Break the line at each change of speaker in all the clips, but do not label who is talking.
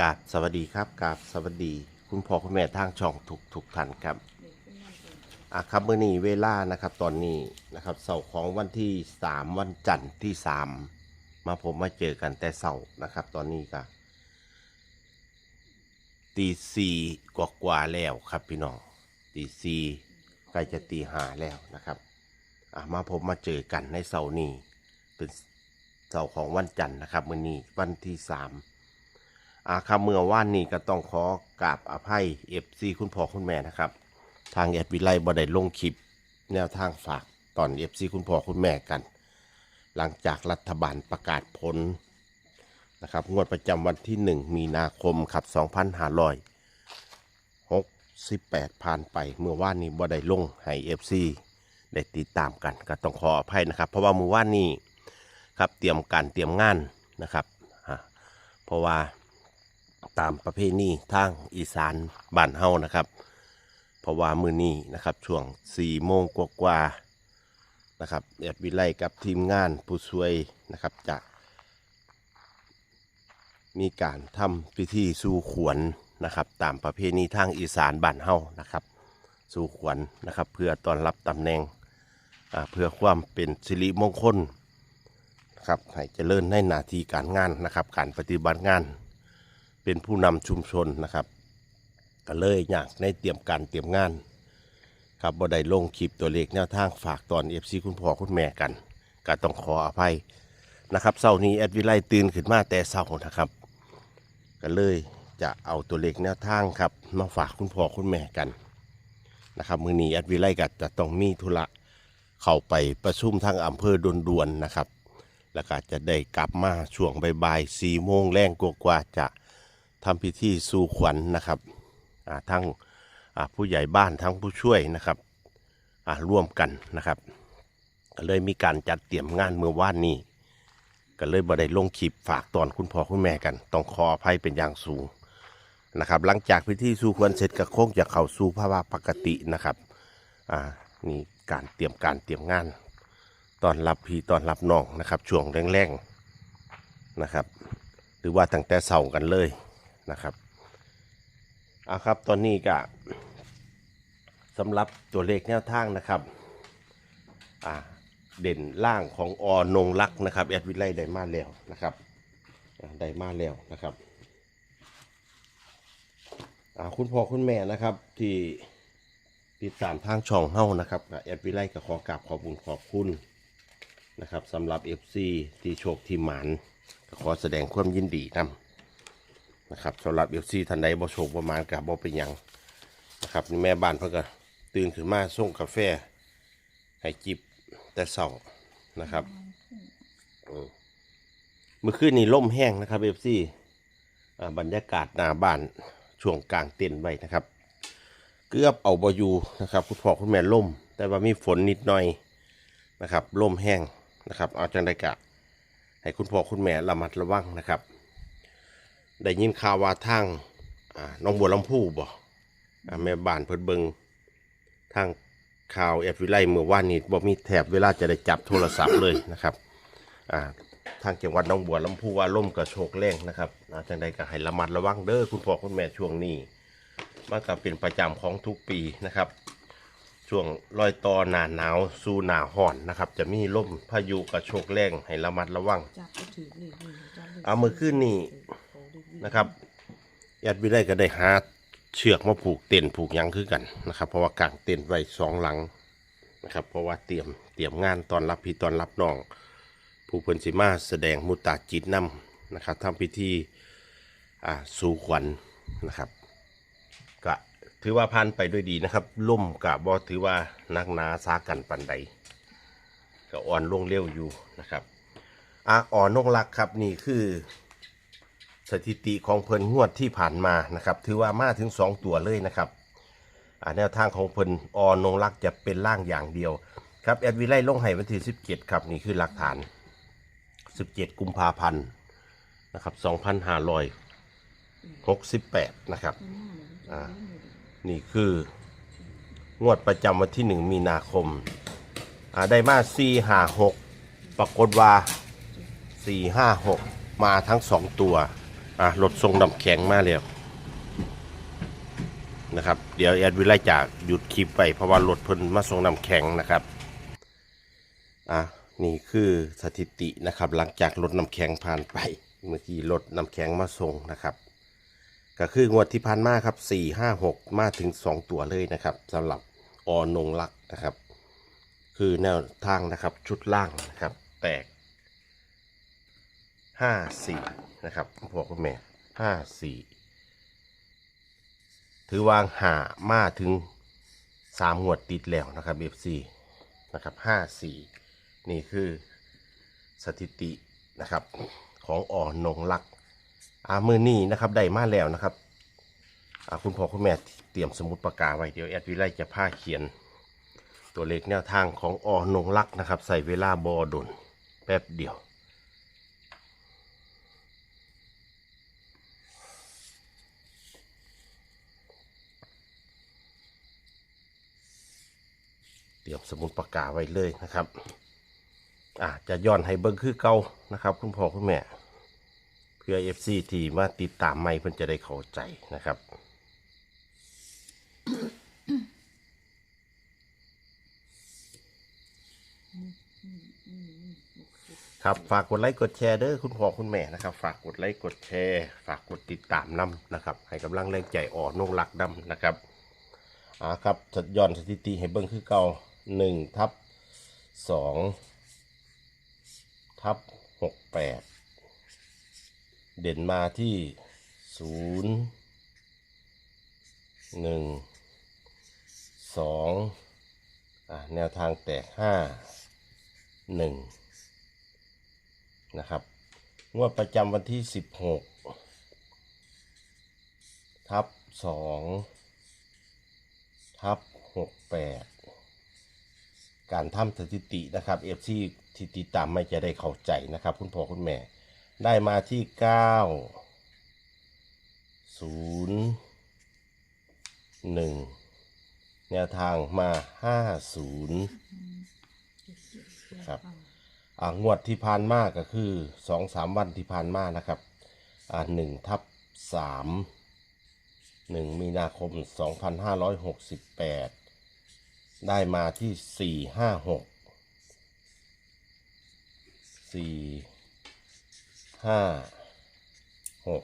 กราบสวัสดีครับกราบสวัสดี คุณพ่อคุณแม่ทางช่องทุกทุกท่านครับอะครับเมื่อนี้เวลานะครับตอนนี้นะครับเสาร์ของวันที่สามวันจันทร์ที่สามมาผมมาเจอกันแต่เสาร์นะครับ ตอนนี้ก็ตีสี่กว่ากว่าแล้วครับพี่น้องตีสี่ใกล้จะตีห้าแล้วนะครับอะมาผมมาเจอกันในเสาร์นี้เป็นเสาร์ของวันจันทร์นะครับมื่อนี้วันที่สาม อาคำเมื่อว่านนี้ก็ต้องขอกราบอภัยเอฟซีคุณพ่อคุณแม่นะครับ ทางแอดวิไลบ่ได้ลงคลิป แนวทางฝากตอนเอฟซีคุณพ่อคุณแม่กัน หลังจากรัฐบาลประกาศผลนะครับงวดประจำวันที่ 1 มีนาคมครับ2568 ผ่านไป เมื่อว่านนี้บ่ได้ลงให้เอฟซีได้ติดตามกันก็ต้องขออภัยนะครับ เพราะว่าเมื่อว่านนี้ครับเตรียมการเตรียมงานนะครับเพราะว่า ตามประเพณีทางอีสานบ้านเฮานะครับ เพราะว่ามือนี้นะครับช่วง4โมงกว่าๆนะครับแอดวิไลกับทีมงานผู้ช่วยนะครับจะมีการทำพิธีสู่ขวัญนะครับ ตามประเพณีทางอีสานบ้านเฮานะครับ สู่ขวัญนะครับ เพื่อต้อนรับตำแหน่งเพื่อความเป็นสิริมงคลนะครับให้เจริญในหน้าที่การงานนะครับ การปฏิบัติงาน เป็นผู้นำชุมชนนะครับก็เลยอยากในเตรียมการเตรียมงาน ครับบ่ได้ลงคลิปตัวเลขแนวทางฝากตอนเอฟซีคุณพ่อคุณแม่กัน ก็ต้องขออภัยนะครับเสาร์นี้แอดวิไลตื่นขึ้นมาแต่เสาร์นะครับ ก็เลยจะเอาตัวเลขแนวทางครับมาฝากคุณพ่อคุณแม่กันนะครับมือนี้แอดวิไลก็จะต้องมีธุระเข้าไปประชุมทางอำเภอด่วนๆนะครับ แล้วก็จะได้กลับมาช่วงบ่ายๆสี่โมงแรงกว่าจะ ทำพิธีสู่ขวัญนะครับทั้งผู้ใหญ่บ้านทั้งผู้ช่วยนะครับร่วมกันนะครับ ก็เลยมีการจัดเตรียมงานเมื่อวานนี้ก็เลยบ่ได้ลงคลิปฝากตอนคุณพ่อคุณแม่กัน ต้องขออภัยเป็นอย่างสูงนะครับ หลังจากพิธีสู่ขวัญเสร็จก็คงจะเข้าสู่ภาวะปกตินะครับอ่านี่การเตรียมการเตรียมงานตอนรับพี่ตอนรับน้องนะครับช่วงแรงๆนะครับ หรือว่าตั้งแต่เสาร์กันเลย นะครับเอาครับตอนนี้ก็สำหรับตัวเลขแนวทางนะครับอ่าเด่นล่างของอนงลักษ์นะครับแอดวิไลได้มาแล้วนะครับได้มาแล้วนะครับอ่าคุณพ่อคุณแม่นะครับที่ติดตามทางช่องเฮ้านะครับแอดวิไลก็ขอกราบขอบคุณขอบคุณนะครับสำหรับ FC ที่โชคที่หมานขอแสดงความยินดีนำ นะครับสำหรับเอฟซีทันใดบ่โชคประมาณกับบ่เป็นหยังนะครับนี่แม่บ้านเพิ่นก็ตื่นขึ้นมาส่งกาแฟให้จิบแต่เช้านะครับเมื่อคืนนี้ล่มแห้งนะครับเอฟซีบรรยากาศหน้าบ้านช่วงกลางเต็นไว้นะครับ เกือบเอาบอยู่นะครับคุณพ่อคุณแม่ล่ม แต่ว่ามีฝนนิดหน่อยนะครับล่มแห้งนะครับ เอาจังไดกะให้คุณพ่อคุณแม่ระมัดระวังนะครับ ได้ยินข่าวว่าทางอ่าน้องบัวลำพูบ่อ่าแม่บ้านเพิ่นเบิงทางข่าวแอฟวิไลเมื่อวานนี้บ่มีแถบเวลาจะได้จับโทรศัพท์เลยนะครับอ่าทางจังหวัดหน้องบัวลำพูว่าล่มกระโชกแรงนะครับอ่าจังใดก็ให้ระมัดระวังเด้อคุณพ่อคุณแม่ช่วงนี้มันก็เป็นประจำของทุกปีนะครับ ช่วงรอยต่อหนาหนาวสู่หนาห่อนนะครับ จะมีลมพายุกระโชกแรงให้ระมัดระวัง
จับก็ถือนี่นี่จับลย
เอามือขึ้นนี่ นะครับญาติวิไลก็ได้หาเชือกมาผูกเต็นท์ผูกหยังคือกันนะครับ เพราะว่ากางเต็นท์ไว้สองหลังนะครับ เพราะว่าเตรียมเตรียมงานตอนรับพี่ตอนรับน้อง ผู้เพิ่นสิมาแสดงมุตตาจิตนำนะครับทำพิธีอ่าสู่ขวัญนะครับก็ถือว่าผ่านไปด้วยดีนะครับล่มกับบอถือว่านักหนาสากันปันใดก็อ่อนลงเร็วอยู่นะครับอ่อ่อนนงรักครับนี่คือ สถิติของเพิ่นงวดที่ผ่านมานะครับ ถือว่ามาถึง 2 ตัวเลยนะครับแนวทางของเพิ่นออนงลักจะเป็นล่างอย่างเดียวครับแอดวิไลลงให้วันที่17 ครับนี่คือหลักฐาน 17 กุมภาพันธ์นะครับ2568 นะครับอ่านี่คืองวดประจำวันที่ 1 มีนาคมได้มา456 ปรากฏว่า 456 มาทั้ง 2 ตัว อะรถทรงน้ำแข็งมาแล้วนะครับ เดี๋ยวแอดวิไลจากหยุดคลิปไปเพราะว่ารถเพิ่นมาส่งน้ำแข็งนะครับอะนี่คือสถิตินะครับ หลังจากรถน้ำแข็งผ่านไป เมื่อกี้รถน้ำแข็งมาส่งนะครับ ก็คืองวดที่ผ่านมาครับสี่ห้าหกมาถึงสองตัวเลยนะครับสำหรับออนงลักนะครับ คือแนวทางนะครับชุดล่างนะครับ แตก ห้าสี่นะครับคุณพ่อคุณแม่ห้าสี่ถือวางหามาถึงสามงวดติดแล้วนะครับเอฟซีนะครับห้าสี่นี่คือสถิตินะครับของอ่อนงลักษณ์อามือนี้นะครับได้มาแล้วนะครับคุณพ่อคุณแม่เตรียมสมุดปากกาไว้เดี๋ยวแอดวิไลจะพาเขียน ตัวเลขแนวทางของอ่อนงลักนะครับ ใส่เวลาบอดนแป๊บเดียว รียมสมุดปากกาไว้เลยนะครับอะจะย้อนให้เบิ้งคือเก่านะครับ คุณพ่อคุณแม่ เพื่อ FC ที่มาติดตามไม่เพิ่นจะได้เข้าใจนะครับครับฝากกดไลค์กดแชร์เด้อคุณพ่อคุณแม่นะครับ ฝากกดไลค์กดแชร์ ฝากกดติดตามนำนะครับ ให้กำลังแรงใจอ่อนนงรักดำนะครับอ่าครับจะย้อนสถิติให้เบิ้งคือเก่า หนึ่งทับสองทับหกแปดเด่นมาที่ศูนย์หนึ่งสองอ่าแนวทางแตกห้าหนึ่งนะครับงวดประจำวันที่ 16 ทับ 2 ทับ 68 การทำสถิตินะครับเอฟซีที่ติดตามไม่จะได้เข้าใจนะครับ คุณพ่อคุณแม่ ได้มาที่9 0 1แนวทางมา50ครับอ่างวดที่ผ่านมาก็คือสองสามวันที่ผ่านมานะครับอ่าหนึ่งทับสามหนึ่งมีนาคมสองพันห้าร้อยหกสิบแปด ได้มาที่สี่ห้าหกสี่ห้าหก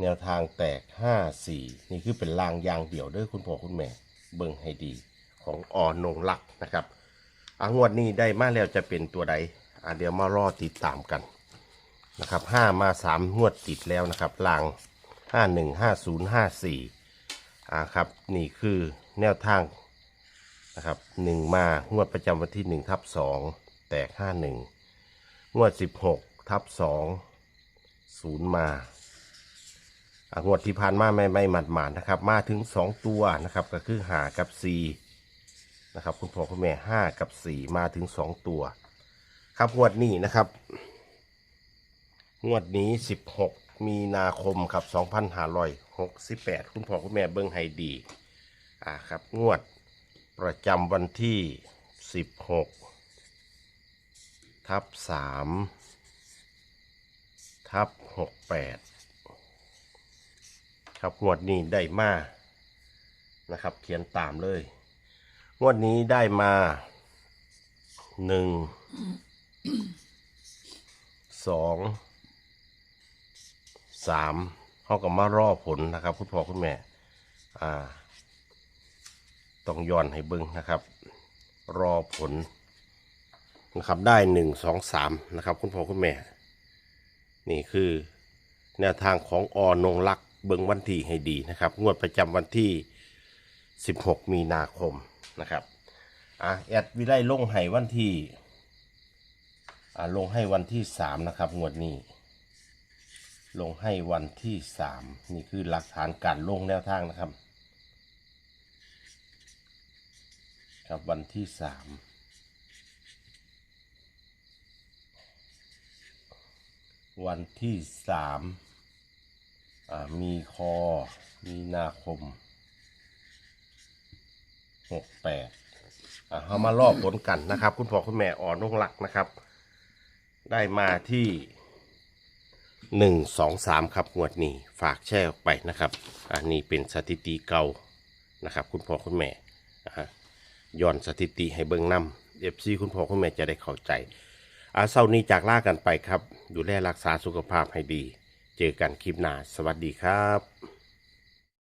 แนวทางแตกห้าสี่นี่คือเป็นลางยางเดี่ยวด้อคุณพ่อคุณแม่เบิ่งให้ดีของอ่อนงลักนะครับอางวดนี้ได้มาแล้วจะเป็นตัวใดอ่าเดี๋ยวมารอติดตามกันนะครับห้ามาสามงวดติดแล้วนะครับลางห้าหนึ่งห้าศูนย์ห้าสี่อ่าครับนี่คือแนวทาง นะครับหนึ่งมางวดประจำวันที่หนึ่งทับสองแตกห้าหนึ่งงวดสิบหกทับสองศูนย์มาอ่างวดที่ผ่านมาไม่ไม่หมัดหมาดนะครับ มาถึงสองตัวนะครับ ก็คือหากับสี่นะครับ คุณพ่อคุณแม่ห้ากับสี่มาถึงสองตัว ครับงวดนี้นะครับ งวดนี้สิบหกมีนาคมครับสองพันห้าร้อยหกสิบแปดคุณพ่อคุณแม่เบิ้งให้ดี อ่าครับ งวด ประจำวันที่สิบหกทับสามทับหกแปดครับงวดนี้ได้มานะครับ เขียนตามเลย งวดนี้ได้มาหนึ่งสองสามเขาก็มารอผลนะครับ คุณพ่อคุณแม่ อ่า ต้องย้อนให้เบิ้งนะครับ รอผลนะครับได้หนึ่งสองสามนะครับ คุณพ่อคุณแม่ นี่คือแนวทางของอนงลักษ์เบิ้งวันที่ให้ดีนะครับ งวดประจำวันที่ 16 มีนาคมนะครับอะแอดวิไลลงให้วันที่อ่าลงให้วันที่สามนะครับ งวดนี้ ลงให้วันที่สามนี่คือหลักฐานการลงแนวทางนะครับ ครับวันที่สามวันที่สามอ่ามีคอ มีนาคมหกแปดอะเอามารอบผลกันนะครับ คุณพ่อคุณแม่อ่อนนงหลักนะครับ ได้มาที่หนึ่งสองสามครับงวดนี้ฝากแชร์ออกไปนะครับ อันนี้เป็นสถิติเก่านะครับ คุณพ่อคุณแม่นะฮะ ย้อนสถิติให้เบิ่งนำเอฟซีคุณพ่อคุณแม่จะได้เข้าใจอาเศร้านี้จากลากันไปครับ ดูแลรักษาสุขภาพให้ดี เจอกันคลิปหน้า สวัสดีครับ